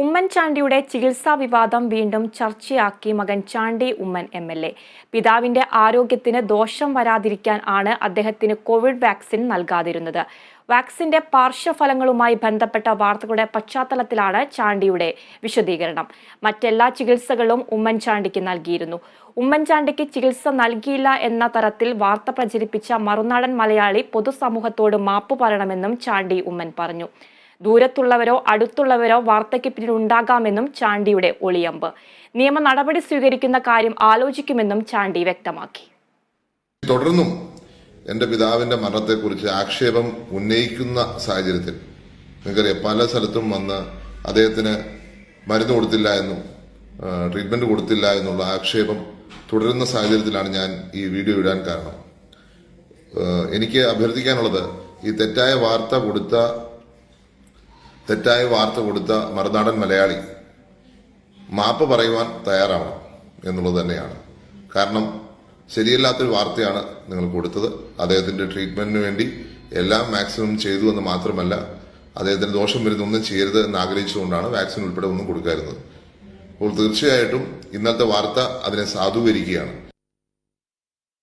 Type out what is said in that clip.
ഉമ്മൻചാണ്ടിയുടെ ചികിത്സാ വിവാദം വീണ്ടും ചർച്ചയാക്കി മകൻ Chandy Oommen M L A. പിതാവിന്റെ ആരോഗ്യത്തിന് ദോഷം വരാതിരിക്കാൻ ആണ് അദ്ദേഹത്തിന് കോവിഡ് വാക്സിൻ നൽകാതിരുന്നത്. വാക്സിന്റെ പാർശ്വഫലങ്ങളുമായി ബന്ധപ്പെട്ട വാർത്തകളുടെ പശ്ചാത്തലത്തിലാണ് ചാണ്ടിയുടെ വിശദീകരണം. മറ്റെല്ലാ ചികിത്സകളും ഉമ്മൻചാണ്ടിക്ക് നൽകിയിരുന്നു. ഉമ്മൻചാണ്ടിക്ക് ചികിത്സ നൽകിയില്ല എന്ന തരത്തിൽ വാർത്ത പ്രചരിപ്പിച്ച മറുനാടൻ മലയാളി പൊതുസമൂഹത്തോട് മാപ്പ് പറയണമെന്നും ചാണ്ടി ഉമ്മൻ പറഞ്ഞു. ദൂരത്തുള്ളവരോ അടുത്തുള്ളവരോ വാർത്തയ്ക്ക് പിന്നിൽ ഉണ്ടാകാമെന്നും ചാണ്ടിയുടെ ഒളിയമ്പ്. നിയമ നടപടി സ്വീകരിക്കുന്ന കാര്യം ആലോചിക്കുമെന്നും ചാണ്ടി വ്യക്തമാക്കി. തുടർന്നും എന്റെ പിതാവിന്റെ മരണത്തെക്കുറിച്ച് ആക്ഷേപം ഉന്നയിക്കുന്ന സാഹചര്യത്തിൽ നിങ്ങൾക്കറിയാം പല സ്ഥലത്തും വന്ന് അദ്ദേഹത്തിന് മരുന്ന് കൊടുത്തില്ല എന്നും ട്രീറ്റ്മെന്റ് കൊടുത്തില്ല എന്നുള്ള ആക്ഷേപം തുടരുന്ന സാഹചര്യത്തിലാണ് ഞാൻ ഈ വീഡിയോ ഇടാൻ കാരണം. എനിക്ക് അഭ്യർത്ഥിക്കാനുള്ളത് ഈ തെറ്റായ വാർത്ത കൊടുത്ത തെറ്റായ വാർത്ത കൊടുത്ത മറുനാടൻ മലയാളി മാപ്പ് പറയുവാൻ തയ്യാറാവണം എന്നുള്ളത് തന്നെയാണ്. കാരണം ശരിയല്ലാത്തൊരു വാർത്തയാണ് നിങ്ങൾ കൊടുത്തത്. അദ്ദേഹത്തിന്റെ ട്രീറ്റ്മെന്റിന് വേണ്ടി എല്ലാം മാക്സിമം ചെയ്തു എന്ന് മാത്രമല്ല അദ്ദേഹത്തിന് ദോഷം വരുന്ന ഒന്നും ചെയ്യരുത് എന്ന് ആഗ്രഹിച്ചുകൊണ്ടാണ് വാക്സിൻ ഉൾപ്പെടെ ഒന്നും കൊടുക്കാറുന്നത് അപ്പോൾ തീർച്ചയായിട്ടും ഇന്നത്തെ വാർത്ത അതിനെ സാധൂകരിക്കുകയാണ്.